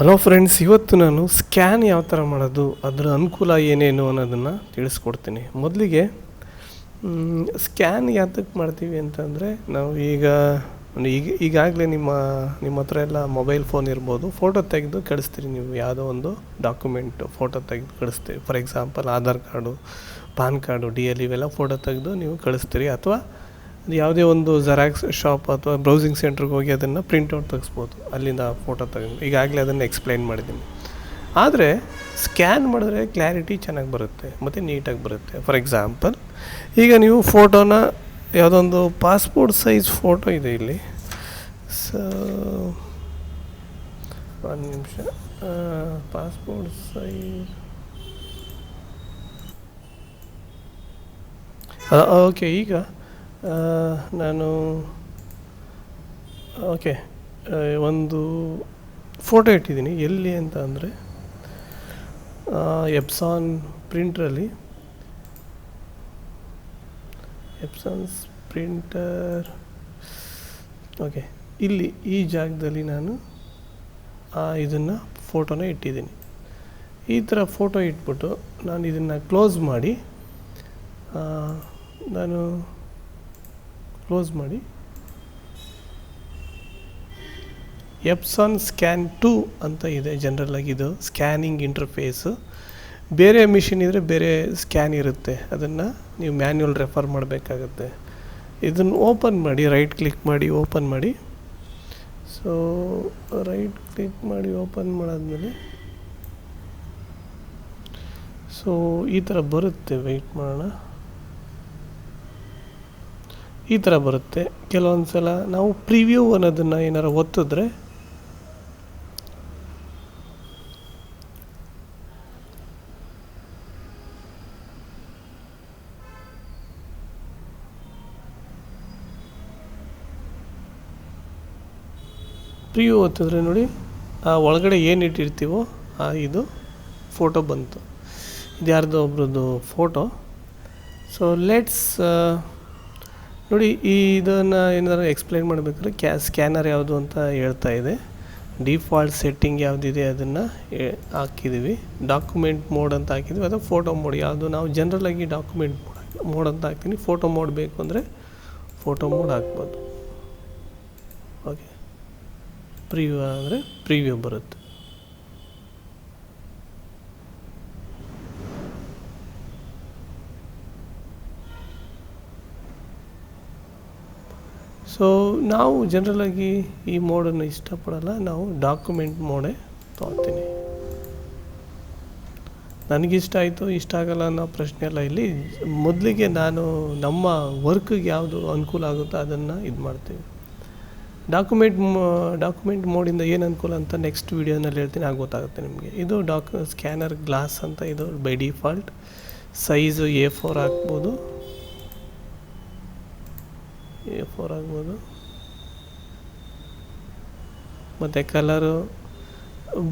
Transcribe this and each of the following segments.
Hello friends ಇವತ್ತು ನಾನು scan ಯಾವ ಥರ ಮಾಡೋದು, ಅದರ ಅನುಕೂಲ ಏನೇನು ಅನ್ನೋದನ್ನು ತಿಳಿಸ್ಕೊಡ್ತೀನಿ. ಮೊದಲಿಗೆ ಸ್ಕ್ಯಾನ್ ಯಾತಕ್ಕೆ ಮಾಡ್ತೀವಿ ಅಂತಂದರೆ ನಾವು ಈಗ ಈಗ, ಈಗಾಗಲೇ ನಿಮ್ಮ ನಿಮ್ಮ ಹತ್ರ ಎಲ್ಲ ಮೊಬೈಲ್ ಫೋನ್ ಇರ್ಬೋದು ಫೋಟೋ ತೆಗೆದು ಕಳಿಸ್ತೀರಿ ನೀವು, ಯಾವುದೋ ಒಂದು ಡಾಕ್ಯುಮೆಂಟು ಫೋಟೋ ತೆಗೆದು ಕಳಿಸ್ತೀವಿ for example Aadhaar card PAN card D L ಇವೆಲ್ಲ ಫೋಟೋ ತೆಗೆದು ನೀವು ಕಳಿಸ್ತೀರಿ, ಅಥವಾ ಯಾವುದೇ ಒಂದು ಜೆರಾಕ್ಸ್ ಶಾಪ್ ಅಥವಾ ಬ್ರೌಸಿಂಗ್ ಸೆಂಟ್ರಿಗೆ ಹೋಗಿ ಅದನ್ನು ಪ್ರಿಂಟೌಟ್ ತೆಗಿಸ್ಬೋದು. ಅಲ್ಲಿಂದ ಫೋಟೋ ತಗೊಂಡು. ಈಗಾಗಲೇ ಅದನ್ನು ಎಕ್ಸ್ಪ್ಲೈನ್ ಮಾಡಿದ್ದೀನಿ. ಆದರೆ ಸ್ಕ್ಯಾನ್ ಮಾಡಿದ್ರೆ ಕ್ಲಾರಿಟಿ ಚೆನ್ನಾಗಿ ಬರುತ್ತೆ. ಮತ್ತು ನೀಟಾಗಿ ಬರುತ್ತೆ. ಫಾರ್ ಎಕ್ಸಾಂಪಲ್ ಈಗ ನೀವು ಫೋಟೋನ ಯಾವುದೊಂದು ಪಾಸ್ಪೋರ್ಟ್ ಸೈಜ್ ಫೋಟೋ ಇದೆ ಇಲ್ಲಿ. ಸೊ ಒಂದು ನಿಮಿಷ. ಪಾಸ್ಪೋರ್ಟ್ ಸೈಜ್ ಓಕೆ ಈಗ ನಾನು, ಓಕೆ ಒಂದು ಫೋಟೋ ಇಟ್ಟಿದ್ದೀನಿ. ಎಲ್ಲಿ ಅಂತ ಅಂದರೆ ಎಪ್ಸಾನ್ ಪ್ರಿಂಟ್ರಲ್ಲಿ. ಎಪ್ಸಾನ್ಸ್ ಪ್ರಿಂಟರ್, ಓಕೆ, ಇಲ್ಲಿ, ಈ ಜಾಗದಲ್ಲಿ ನಾನು ಇದನ್ನು ಫೋಟೋನ ಇಟ್ಟಿದ್ದೀನಿ. ಈ ಥರ ಫೋಟೋ ಇಟ್ಬಿಟ್ಟು ನಾನು ಇದನ್ನು ಕ್ಲೋಸ್ ಮಾಡಿ ನಾನು ಕ್ಲೋಸ್ ಮಾಡಿ. ಎಪ್ಸಾನ್ ಸ್ಕ್ಯಾನ್ ಟು ಅಂತ ಇದೆ ಜನರಲಾಗಿ ಇದು ಸ್ಕ್ಯಾನಿಂಗ್ ಇಂಟರ್ಫೇಸು ಬೇರೆ ಮಿಷಿನ್ ಇದ್ದರೆ ಬೇರೆ ಸ್ಕ್ಯಾನ್ ಇರುತ್ತೆ. ಅದನ್ನು ನೀವು ಮ್ಯಾನ್ಯುವಲ್ ರೆಫರ್ ಮಾಡಬೇಕಾಗತ್ತೆ. ಇದನ್ನು ಓಪನ್ ಮಾಡಿ ರೈಟ್ ಕ್ಲಿಕ್ ಮಾಡಿ ಓಪನ್ ಮಾಡಿ. ಸೊ ರೈಟ್ ಕ್ಲಿಕ್ ಮಾಡಿ ಓಪನ್ ಮಾಡಾದ್ಮೇಲೆ. ಸೊ ಈ ಥರ ಬರುತ್ತೆ. ವೆಯ್ಟ್ ಮಾಡೋಣ. ಈ ಥರ ಬರುತ್ತೆ. ಕೆಲವೊಂದು ಸಲ ನಾವು ಪ್ರಿವ್ಯೂ ಅನ್ನೋದನ್ನು ಏನಾರು ಒತ್ತಿದ್ರೆ ಪ್ರಿವ್ಯೂ ಒತ್ತಿದ್ರೆ ನೋಡಿ, ಆ ಒಳಗಡೆ ಏನು ಇಟ್ಟಿರ್ತೀವೋ, ಆ ಇದು ಫೋಟೋ ಬಂತು. ಇದು ಯಾರ್ದೋ ಒಬ್ರದ್ದು ಫೋಟೋ. ಸೊ ಲೆಟ್ಸ್ ನೋಡಿ, ಈ ಇದನ್ನು ಏನಾದರೂ ಎಕ್ಸ್ಪ್ಲೈನ್ ಮಾಡಬೇಕಾದ್ರೆ ಕ್ಯಾ ಸ್ಕ್ಯಾನರ್ ಯಾವುದು ಅಂತ ಹೇಳ್ತಾ ಇದೆ. ಡಿಫಾಲ್ಟ್ ಸೆಟ್ಟಿಂಗ್ ಯಾವುದಿದೆ ಅದನ್ನು ಹಾಕಿದ್ದೀವಿ. ಡಾಕ್ಯುಮೆಂಟ್ ಮೋಡ್ ಅಂತ ಹಾಕಿದ್ವಿ ಅಥವಾ ಫೋಟೋ ಮೋಡ್ ಯಾವುದು, ನಾವು ಜನರಲಾಗಿ ಡಾಕ್ಯುಮೆಂಟ್ ಮೋಡ್ ಮೋಡ್ ಅಂತ ಹಾಕ್ತೀನಿ. ಫೋಟೋ ಮೋಡ್ ಬೇಕು ಅಂದರೆ ಫೋಟೋ ಮೋಡ್ ಹಾಕ್ಬೋದು. ಓಕೆ ಪ್ರಿವ್ಯೂ ಅಂದರೆ ಪ್ರಿವ್ಯೂ ಬರುತ್ತೆ. ಸೊ ನಾವು ಜನರಲಾಗಿ ಈ ಮೋಡನ್ನು ಇಷ್ಟಪಡಲ್ಲ. ನಾವು ಡಾಕ್ಯುಮೆಂಟ್ ಮೋಡೇ ತೊಗೊಳ್ತೀನಿ ನನಗಿಷ್ಟ ಆಯಿತು, ಇಷ್ಟ ಆಗಲ್ಲ ಅನ್ನೋ ಪ್ರಶ್ನೆ ಎಲ್ಲ ಇಲ್ಲಿ. ಮೊದಲಿಗೆ ನಾನು ನಮ್ಮ ವರ್ಕ್ಗೆ ಯಾವುದು ಅನುಕೂಲ ಆಗುತ್ತೋ ಅದನ್ನು ಇದು ಮಾಡ್ತೀವಿ. ಡಾಕ್ಯುಮೆಂಟ್ ಡಾಕ್ಯುಮೆಂಟ್ ಮೋಡಿಂದ ಏನು ಅನುಕೂಲ ಅಂತ ನೆಕ್ಸ್ಟ್ ವೀಡಿಯೋನಲ್ಲಿ ಹೇಳ್ತೀನಿ. ಆಗ ಗೊತ್ತಾಗುತ್ತೆ ನಿಮಗೆ. ಇದು ಡಾಕ್ ಸ್ಕ್ಯಾನರ್ ಗ್ಲಾಸ್ ಅಂತ ಇದು by default size A four ಹಾಕ್ಬೋದು. ಎ ಫೋರ್ ಆಗ್ಬೋದು. ಮತ್ತು colour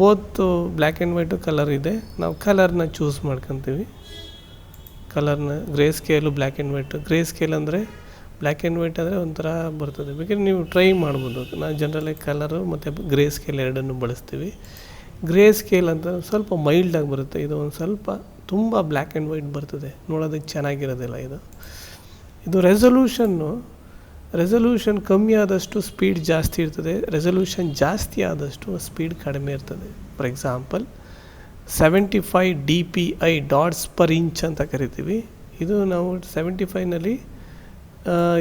both black and white colour ಇದೆ. ನಾವು ಕಲರ್ನ ಚೂಸ್ ಮಾಡ್ಕೊತೀವಿ. ಕಲರ್ನ grey scale black and white grey scale ಅಂದರೆ ಬ್ಲ್ಯಾಕ್ ಆ್ಯಂಡ್ ವೈಟ್ ಅಂದರೆ ಒಂಥರ ಬರ್ತದೆ. ಬೇಕಾದ್ರೆ ನೀವು ಟ್ರೈ ಮಾಡ್ಬೋದು. ನಾವು ಜನರಲಾಗಿ ಕಲರು ಮತ್ತು ಗ್ರೇ ಸ್ಕೇಲ್ ಎರಡನ್ನು ಬಳಸ್ತೀವಿ. ಗ್ರೇ ಸ್ಕೇಲ್ ಅಂತ ಸ್ವಲ್ಪ ಮೈಲ್ಡಾಗಿ ಬರುತ್ತೆ. ಇದು ಒಂದು ಸ್ವಲ್ಪ ತುಂಬ ಬ್ಲ್ಯಾಕ್ ಆ್ಯಂಡ್ ವೈಟ್ ಬರ್ತದೆ. ನೋಡೋದಕ್ಕೆ ಚೆನ್ನಾಗಿರೋದಿಲ್ಲ ಇದು. ಇದು ರೆಸೊಲ್ಯೂಷನ್ನು ರೆಸೊಲ್ಯೂಷನ್ ಕಮ್ಮಿ ಆದಷ್ಟು ಸ್ಪೀಡ್ ಜಾಸ್ತಿ ಇರ್ತದೆ. ರೆಸೊಲ್ಯೂಷನ್ ಜಾಸ್ತಿ ಆದಷ್ಟು ಸ್ಪೀಡ್ ಕಡಿಮೆ ಇರ್ತದೆ. For example seventy five D P I dots per inch ಅಂತ ಕರಿತೀವಿ. ಇದು ನಾವು ಸೆವೆಂಟಿ ಫೈವ್ನಲ್ಲಿ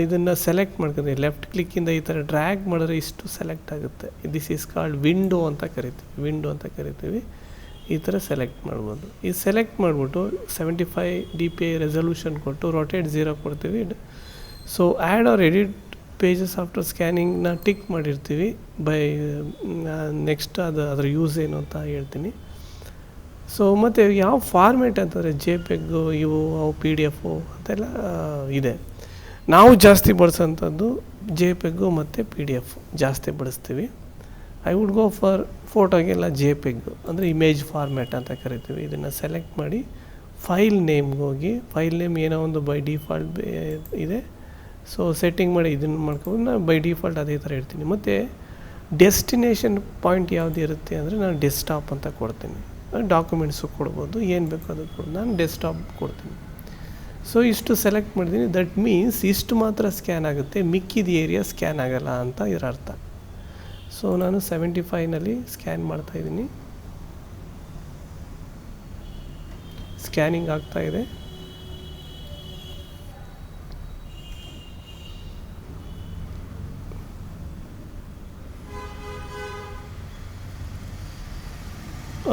ಇದನ್ನು ಸೆಲೆಕ್ಟ್ ಮಾಡ್ಕೊತೀವಿ ಲೆಫ್ಟ್ ಕ್ಲಿಕ್ಕಿಂದ ಈ ಥರ ಡ್ರ್ಯಾಗ್ ಮಾಡಿದ್ರೆ ಇಷ್ಟು ಸೆಲೆಕ್ಟ್ ಆಗುತ್ತೆ. ದಿಸ್ ಈಸ್ ಕಾಲ್ಡ್ ವಿಂಡೋ ಅಂತ ಕರಿತೀವಿ. ವಿಂಡೋ ಅಂತ ಕರಿತೀವಿ. ಈ ಥರ ಸೆಲೆಕ್ಟ್ ಮಾಡ್ಬೋದು. ಈ ಸೆಲೆಕ್ಟ್ ಮಾಡಿಬಿಟ್ಟು seventy five D P I resolution ಕೊಟ್ಟು ರೊಟೇಟ್ ಝೀರೋ ಕೊಡ್ತೀವಿ. So add or edit pages after ಸ್ಕ್ಯಾನಿಂಗ್ನ tick ಮಾಡಿರ್ತೀವಿ. ಬೈ ನೆಕ್ಸ್ಟ್ ಅದು ಅದರ ಯೂಸ್ ಏನು ಅಂತ ಹೇಳ್ತೀನಿ. ಸೊ ಮತ್ತು ಯಾವ ಫಾರ್ಮೇಟ್ ಅಂತಂದರೆ ಜೆ ಪೆಗ್ಗು ಇವು, ಅವು ಪಿ ಡಿ ಎಫು ಅಂತೆಲ್ಲ ಇದೆ. ನಾವು ಜಾಸ್ತಿ ಬಳಸೋಂಥದ್ದು ಜೆ ಪೆಗ್ಗು ಮತ್ತು ಪಿ ಡಿ ಎಫ್ ಜಾಸ್ತಿ ಬಳಸ್ತೀವಿ. ಐ ವುಡ್ ಗೋ ಫಾರ್ ಫೋಟೋಗೆಲ್ಲ ಜೆ ಪೆಗ್ಗು ಅಂದರೆ ಇಮೇಜ್ ಫಾರ್ಮ್ಯಾಟ್ ಅಂತ ಕರಿತೀವಿ. ಇದನ್ನು ಸೆಲೆಕ್ಟ್ ಮಾಡಿ ಫೈಲ್ ನೇಮ್ಗೆ ಹೋಗಿ ಫೈಲ್ ನೇಮ್ ಏನೋ ಒಂದು ಬೈ ಡಿಫಾಲ್ಟ್ ಇದೆ. ಸೊ ಸೆಟ್ಟಿಂಗ್ ಮಾಡಿ ಇದನ್ನು ಮಾಡ್ಕೊಂಡು ನಾನು ಬೈ ಡಿಫಾಲ್ಟ್ ಅದೇ ಥರ ಇರ್ತೀನಿ ಮತ್ತು ಡೆಸ್ಟಿನೇಷನ್ ಪಾಯಿಂಟ್ ಯಾವುದು ಇರುತ್ತೆ ಅಂದರೆ ನಾನು ಡೆಸ್ಕ್ಟಾಪ್ ಅಂತ ಕೊಡ್ತೀನಿ. ಡಾಕ್ಯುಮೆಂಟ್ಸು ಕೊಡ್ಬೋದು. ಏನು ಬೇಕೋ ಅದು ಕೊಡ್, ನಾನು ಡೆಸ್ಕ್ಟಾಪ್ ಕೊಡ್ತೀನಿ. ಸೊ ಇಷ್ಟು ಸೆಲೆಕ್ಟ್ ಮಾಡಿದ್ದೀನಿ ದಟ್ ಮೀನ್ಸ್ ಇಷ್ಟು ಮಾತ್ರ ಸ್ಕ್ಯಾನ್ ಆಗುತ್ತೆ. ಮಿಕ್ಕಿದ ಏರಿಯಾ ಸ್ಕ್ಯಾನ್ ಆಗಲ್ಲ ಅಂತ ಇದರ ಅರ್ಥ. ಸೊ ನಾನು ಸೆವೆಂಟಿ ಫೈವ್ನಲ್ಲಿ ಸ್ಕ್ಯಾನ್ ಮಾಡ್ತಾಯಿದ್ದೀನಿ ಸ್ಕ್ಯಾನಿಂಗ್ ಆಗ್ತಾ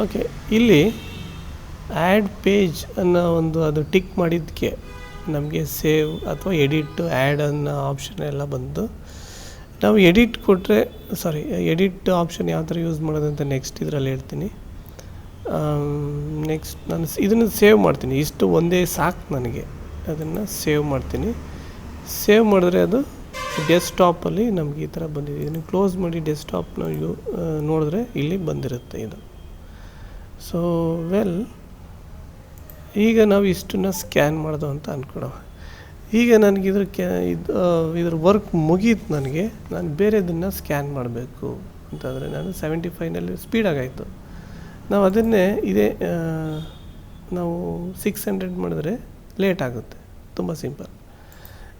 ಓಕೆ, ಇಲ್ಲಿ ಆ್ಯಡ್ ಪೇಜ್ ಅನ್ನೋ ಒಂದು ಅದು ಟಿಕ್ ಮಾಡಿದ್ದಕ್ಕೆ ನಮಗೆ ಸೇವ್ ಅಥವಾ ಎಡಿಟ್ ಆ್ಯಡ್ ಅನ್ನೋ ಆಪ್ಷನ್ ಎಲ್ಲ ಬಂತು ನಾವು ಎಡಿಟ್ ಕೊಟ್ಟರೆ ಸಾರಿ ಎಡಿಟ್ ಆಪ್ಷನ್ ಯಾವ ಥರ ಯೂಸ್ ಮಾಡೋದಂತ ನೆಕ್ಸ್ಟ್ ಇದರಲ್ಲಿ ಹೇಳ್ತೀನಿ. ನೆಕ್ಸ್ಟ್ ನಾನು ಇದನ್ನು ಸೇವ್ ಮಾಡ್ತೀನಿ. ಇಷ್ಟು ಒಂದೇ ಸಾಕು ನನಗೆ. ಅದನ್ನು ಸೇವ್ ಮಾಡ್ತೀನಿ. ಸೇವ್ ಮಾಡಿದ್ರೆ ಅದು ಡೆಸ್ಕ್ಟಾಪಲ್ಲಿ ನಮಗೆ ಈ ಥರ ಬಂದಿದೆ. ಇದನ್ನು ಕ್ಲೋಸ್ ಮಾಡಿ ಡೆಸ್ಕ್ಟಾಪ್ನ ಯೂ ನೋಡಿದ್ರೆ ಇಲ್ಲಿ ಬಂದಿರುತ್ತೆ ಇದು. ಸೊ ವೆಲ್ ಈಗ ನಾವು ಇಷ್ಟನ್ನ ಸ್ಕ್ಯಾನ್ ಮಾಡೋದು ಅಂತ ಅಂದ್ಕೊಳವ ಈಗ ನನಗೆ ಇದ್ರ ಕ್ಯಾ ಇದು ಇದ್ರ ವರ್ಕ್ ಮುಗೀತು ನನಗೆ, ನಾನು ಬೇರೆದನ್ನು ಸ್ಕ್ಯಾನ್ ಮಾಡಬೇಕು ಅಂತಂದರೆ ನಾನು ಸೆವೆಂಟಿ ಫೈವ್ನಲ್ಲಿ ಸ್ಪೀಡಾಗಾಯಿತು ನಾವು ಅದನ್ನೇ ಇದೇ ನಾವು ಸಿಕ್ಸ್ ಹಂಡ್ರೆಡ್ ಮಾಡಿದ್ರೆ ಲೇಟ್ ಆಗುತ್ತೆ, ತುಂಬ ಸಿಂಪಲ್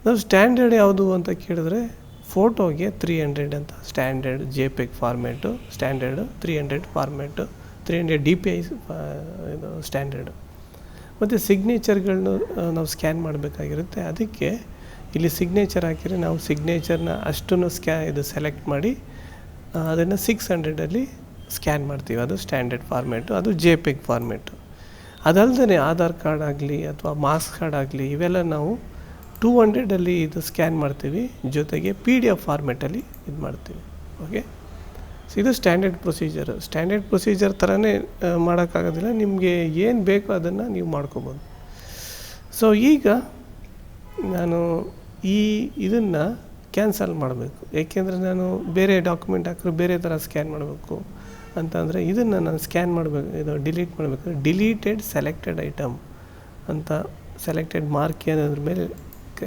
ನಾವು ಸ್ಟ್ಯಾಂಡರ್ಡ್ ಯಾವುದು ಅಂತ ಕೇಳಿದ್ರೆ ಫೋಟೋಗೆ ತ್ರೀ ಹಂಡ್ರೆಡ್ ಅಂತ standard JPEG format standard three hundred format three hundred D P I ಇದು ಸ್ಟ್ಯಾಂಡರ್ಡು ಮತ್ತು ಸಿಗ್ನೇಚರ್ಗಳನ್ನ ನಾವು ಸ್ಕ್ಯಾನ್ ಮಾಡಬೇಕಾಗಿರುತ್ತೆ. ಅದಕ್ಕೆ ಇಲ್ಲಿ ಸಿಗ್ನೇಚರ್ ಹಾಕಿದರೆ ನಾವು ಸಿಗ್ನೇಚರ್ನ ಅಷ್ಟನ್ನು ಸ್ಕ್ಯಾ ಇದು ಸೆಲೆಕ್ಟ್ ಮಾಡಿ ಅದನ್ನು ಸಿಕ್ಸ್ ಹಂಡ್ರೆಡಲ್ಲಿ ಸ್ಕ್ಯಾನ್ ಮಾಡ್ತೀವಿ. ಅದು ಸ್ಟ್ಯಾಂಡರ್ಡ್ ಫಾರ್ಮೇಟು ಅದು ಜೆ ಪೆಗ್ ಫಾರ್ಮೇಟು ಅದಲ್ಲದೆ ಆಧಾರ್ ಕಾರ್ಡ್ ಆಗಲಿ ಅಥವಾ ಮಾರ್ಕ್ಸ್ ಕಾರ್ಡ್ ಆಗಲಿ, ಇವೆಲ್ಲ ನಾವು ಟೂ ಹಂಡ್ರೆಡಲ್ಲಿ ಇದು ಸ್ಕ್ಯಾನ್ ಮಾಡ್ತೀವಿ. ಜೊತೆಗೆ ಪಿ ಡಿ ಎಫ್ ಫಾರ್ಮೇಟಲ್ಲಿ ಇದು ಮಾಡ್ತೀವಿ ಓಕೆ ಸೊ ಇದು ಸ್ಟ್ಯಾಂಡರ್ಡ್ ಪ್ರೊಸೀಜರ್ ಸ್ಟ್ಯಾಂಡರ್ಡ್ ಪ್ರೊಸೀಜರ್ ಥರನೇ ಮಾಡೋಕ್ಕಾಗೋದಿಲ್ಲ. ನಿಮಗೆ ಏನು ಬೇಕೋ ಅದನ್ನು ನೀವು ಮಾಡ್ಕೋಬೋದು. ಸೊ ಈಗ ನಾನು ಈ ಇದನ್ನು ಕ್ಯಾನ್ಸಲ್ ಮಾಡಬೇಕು. ಏಕೆಂದರೆ ನಾನು ಬೇರೆ ಡಾಕ್ಯುಮೆಂಟ್ ಹಾಕಿದ್ರೆ ಬೇರೆ ಥರ ಸ್ಕ್ಯಾನ್ ಮಾಡಬೇಕು. ಅಂತಂದರೆ ಇದನ್ನು ನಾನು ಸ್ಕ್ಯಾನ್ ಮಾಡಬೇಕು, ಇದು ಡಿಲೀಟ್ ಮಾಡಬೇಕು. ಡಿಲೀಟೆಡ್ ಸೆಲೆಕ್ಟೆಡ್ ಐಟಮ್ ಅಂತ ಸೆಲೆಕ್ಟೆಡ್ ಮಾರ್ಕ್ ಏನಾದ್ರ ಮೇಲೆ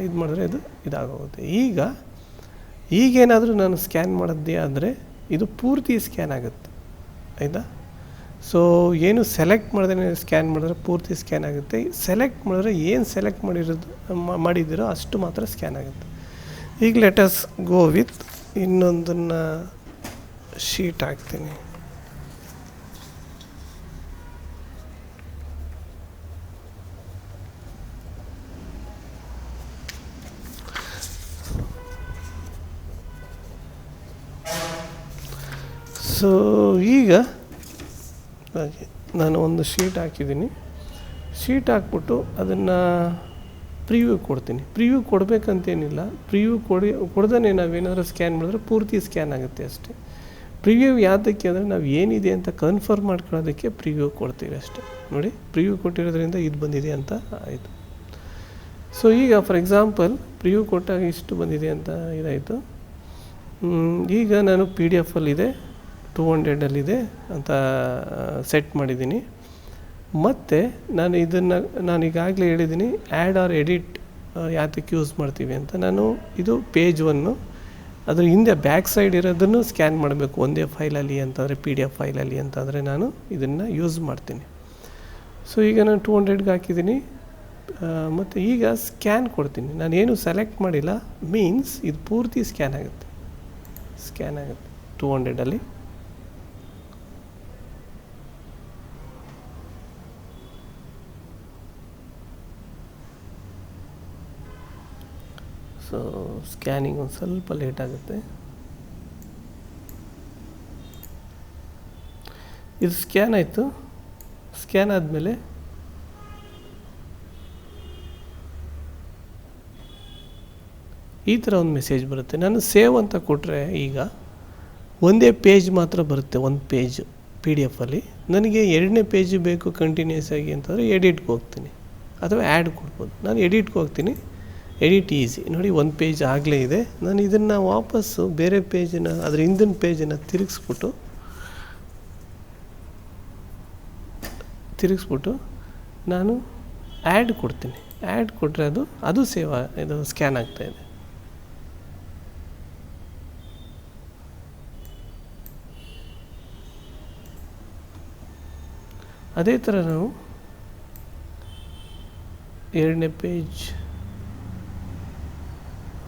ಇದು ಮಾಡಿದ್ರೆ ಅದು ಇದಾಗೋಗುತ್ತೆ. ಈಗ ಈಗೇನಾದರೂ ನಾನು ಸ್ಕ್ಯಾನ್ ಮಾಡಿದ್ದೆ ಆದರೆ ಇದು ಪೂರ್ತಿ ಸ್ಕ್ಯಾನ್ ಆಗುತ್ತೆ, ಆಯಿತಾ? ಸೊ ಏನು ಸೆಲೆಕ್ಟ್ ಮಾಡಿದ್ರೆ ಸ್ಕ್ಯಾನ್ ಮಾಡಿದ್ರೆ ಪೂರ್ತಿ ಸ್ಕ್ಯಾನ್ ಆಗುತ್ತೆ. ಸೆಲೆಕ್ಟ್ ಮಾಡಿದ್ರೆ ಏನು ಸೆಲೆಕ್ಟ್ ಮಾಡಿರೋದು ಮಾಡಿದ್ದೀರೋ ಅಷ್ಟು ಮಾತ್ರ ಸ್ಕ್ಯಾನ್ ಆಗುತ್ತೆ. ಈಗ ಲೆಟಸ್ ಗೋ ವಿತ್ ಇನ್ನೊಂದನ್ನು ಶೀಟ್ ಹಾಕ್ತೀನಿ. ಸೊ ಈಗ ನಾನು ಒಂದು ಶೀಟ್ ಹಾಕಿದ್ದೀನಿ. ಶೀಟ್ ಹಾಕ್ಬಿಟ್ಟು ಅದನ್ನು ಪ್ರಿವ್ಯೂ ಕೊಡ್ತೀನಿ. ಪ್ರಿವ್ಯೂ ಕೊಡಬೇಕಂತೇನಿಲ್ಲ. ಪ್ರಿವ್ಯೂ ಕೊಡಿ ಕೊಡ್ದೇ ನಾವೇನಾದರೂ ಸ್ಕ್ಯಾನ್ ಮಾಡಿದ್ರೆ ಪೂರ್ತಿ ಸ್ಕ್ಯಾನ್ ಆಗುತ್ತೆ ಅಷ್ಟೇ. ಪ್ರಿವ್ಯೂ ಯಾವುದಕ್ಕೆ ಅಂದರೆ ನಾವು ಏನಿದೆ ಅಂತ ಕನ್ಫರ್ಮ್ ಮಾಡ್ಕೊಳ್ಳೋದಕ್ಕೆ ಪ್ರಿವ್ಯೂ ಕೊಡ್ತೀವಿ ಅಷ್ಟೇ. ನೋಡಿ ಪ್ರಿವ್ಯೂ ಕೊಟ್ಟಿರೋದ್ರಿಂದ ಇದು ಬಂದಿದೆ ಅಂತ ಆಯಿತು. ಸೊ ಈಗ ಫಾರ್ ಎಕ್ಸಾಂಪಲ್ ಪ್ರಿವ್ಯೂ ಕೊಟ್ಟಾಗ ಇಷ್ಟು ಬಂದಿದೆ ಅಂತ ಇದಾಯಿತು. ಈಗ ನಾನು ಪಿ ಡಿ ಎಫಲ್ಲಿದೆ ಟೂ ಹಂಡ್ರೆಡಲ್ಲಿದೆ ಅಂತ ಸೆಟ್ ಮಾಡಿದ್ದೀನಿ. ಮತ್ತು ನಾನು ಇದನ್ನು, ನಾನು ಈಗಾಗಲೇ ಹೇಳಿದ್ದೀನಿ ಆ್ಯಡ್ ಆರ್ ಎಡಿಟ್ ಯಾತಕ್ಕೆ ಯೂಸ್ ಮಾಡ್ತೀವಿ ಅಂತ. ನಾನು ಇದು ಪೇಜ್ ಒನ್ನು ಅದ್ರ ಹಿಂದೆ ಬ್ಯಾಕ್ ಸೈಡ್ ಇರೋದನ್ನು ಸ್ಕ್ಯಾನ್ ಮಾಡಬೇಕು, ಒಂದೇ ಫೈಲಲ್ಲಿ ಅಂತಂದರೆ ಪಿ ಡಿ ಎಫ್ ಫೈಲಲ್ಲಿ ಅಂತಂದರೆ ನಾನು ಇದನ್ನು ಯೂಸ್ ಮಾಡ್ತೀನಿ. ಸೊ ಈಗ ನಾನು ಟೂ ಹಂಡ್ರೆಡ್ಗೆ ಹಾಕಿದ್ದೀನಿ. ಮತ್ತು ಈಗ ಸ್ಕ್ಯಾನ್ ಕೊಡ್ತೀನಿ. ನಾನು ಏನು ಸೆಲೆಕ್ಟ್ ಮಾಡಿಲ್ಲ ಮೀನ್ಸ್ ಇದು ಪೂರ್ತಿ ಸ್ಕ್ಯಾನ್ ಆಗುತ್ತೆ. ಸ್ಕ್ಯಾನ್ ಆಗುತ್ತೆ ಟೂ ಹಂಡ್ರೆಡಲ್ಲಿ ಸೊ ಸ್ಕ್ಯಾನಿಂಗ್ ಒಂದು ಸ್ವಲ್ಪ ಲೇಟ್ ಆಗುತ್ತೆ. ಇದು ಸ್ಕ್ಯಾನ್ ಆಯಿತು. ಸ್ಕ್ಯಾನ್ ಆದಮೇಲೆ ಈ ಥರ ಒಂದು ಮೆಸೇಜ್ ಬರುತ್ತೆ. ನಾನು ಸೇವ್ ಅಂತ ಕೊಟ್ಟರೆ ಈಗ ಒಂದೇ ಪೇಜ್ ಮಾತ್ರ ಬರುತ್ತೆ ಒಂದು ಪೇಜ್ ಪಿ ಡಿ ಎಫಲ್ಲಿ ನನಗೆ ಎರಡನೇ ಪೇಜು ಬೇಕು ಕಂಟಿನ್ಯೂಸ್ ಆಗಿ ಅಂತಂದರೆ ಎಡಿಟ್ಗೆ ಹೋಗ್ತೀನಿ. ಅಥವಾ ಆ್ಯಡ್ ಕೊಡ್ಬೋದು. ನಾನು ಎಡಿಟ್ಗೆ ಹೋಗ್ತೀನಿ. Edit easy. ನೋಡಿ, ಒಂದು ಪೇಜ್ ಆಗಲೇ ಇದೆ. ನಾನು ಇದನ್ನು ವಾಪಸ್ಸು ಬೇರೆ ಪೇಜನ್ನು ಅದರ ಹಿಂದಿನ ಪೇಜನ್ನು ತಿರುಗಿಸ್ಬಿಟ್ಟು ತಿರುಗಿಸ್ಬಿಟ್ಟು ನಾನು ಆ್ಯಡ್ ಕೊಡ್ತೀನಿ. ಆ್ಯಡ್ ಕೊಟ್ಟರೆ ಅದು ಅದು ಸೇವಾ ಇದು ಸ್ಕ್ಯಾನ್ ಆಗ್ತಾಯಿದೆ ಅದೇ ಥರ ನಾವು ಎರಡನೇ ಪೇಜ್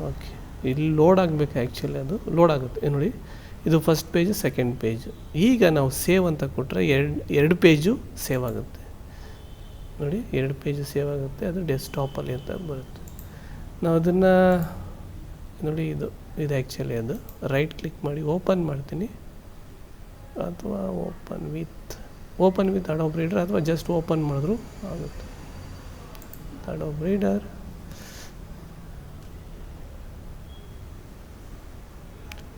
ಓಕೆ ಇಲ್ಲಿ ಲೋಡ್ ಆಗಬೇಕು ಆ್ಯಕ್ಚುಲಿ ಅದು. ಲೋಡ್ ಆಗುತ್ತೆ. ನೋಡಿ, ಇದು ಫಸ್ಟ್ ಪೇಜು ಸೆಕೆಂಡ್ ಪೇಜು ಈಗ ನಾವು ಸೇವ್ ಅಂತ ಕೊಟ್ಟರೆ ಎರಡು ಎರಡು ಪೇಜು ಸೇವ್ ಆಗುತ್ತೆ. ನೋಡಿ, ಎರಡು ಪೇಜು ಸೇವ್ ಆಗುತ್ತೆ. ಅದು ಡೆಸ್ಕ್ಟಾಪಲ್ಲಿ ಅಂತ ಬರುತ್ತೆ. ನಾವು ಅದನ್ನು, ನೋಡಿ, ಇದು ಇದು ಆ್ಯಕ್ಚುಲಿ ಅದು. ರೈಟ್ ಕ್ಲಿಕ್ ಮಾಡಿ ಓಪನ್ ಮಾಡ್ತೀನಿ. ಅಥವಾ open with open with Adobe Reader ಅಥವಾ ಜಸ್ಟ್ ಓಪನ್ ಮಾಡಿದ್ರು ಆಗುತ್ತೆ. ಅಡೋಬ್ ರೀಡರ್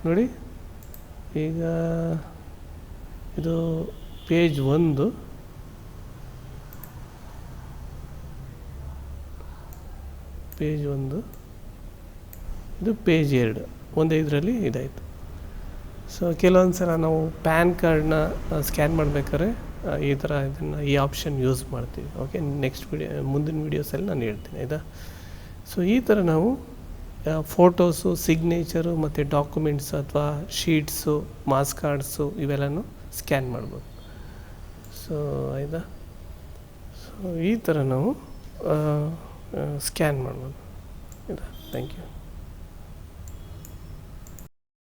ನೋಡಿ. ಈಗ ಇದು ಪೇಜ್ ಒಂದು. ಪೇಜ್ ಒಂದು. ಇದು ಪೇಜ್ ಎರಡು. ಒಂದೇ ಇದರಲ್ಲಿ ಇದಾಯಿತು. ಸೊ ಕೆಲವೊಂದು ಸಲ ನಾವು ಪ್ಯಾನ್ ಕಾರ್ಡ್ನ ಸ್ಕ್ಯಾನ್ ಮಾಡಬೇಕಾದ್ರೆ ಈ ಥರ ಇದನ್ನು, ಈ ಆಪ್ಷನ್ ಯೂಸ್ ಮಾಡ್ತೀವಿ. ಓಕೆ ನೆಕ್ಸ್ಟ್ ವಿಡಿಯೋ ಮುಂದಿನ ವೀಡಿಯೋಸಲ್ಲಿ ನಾನು ಹೇಳ್ತೀನಿ. ಆಯಿತಾ? ಸೊ ಈ ಥರ ನಾವು ಫೋಟೋಸು, ಸಿಗ್ನೇಚರು ಮತ್ತು ಡಾಕ್ಯುಮೆಂಟ್ಸ್ ಅಥವಾ ಶೀಟ್ಸು, ಮಾಸ್ ಕಾರ್ಡ್ಸು ಇವೆಲ್ಲನೂ ಸ್ಕ್ಯಾನ್ ಮಾಡ್ಬೋದು. ಸೊ, ಆಯಿತಾ? ಸೊ, ಈ ಥರ ನಾವು ಸ್ಕ್ಯಾನ್ ಮಾಡ್ಬೋದು. ಆಯಿತಾ? Thank you.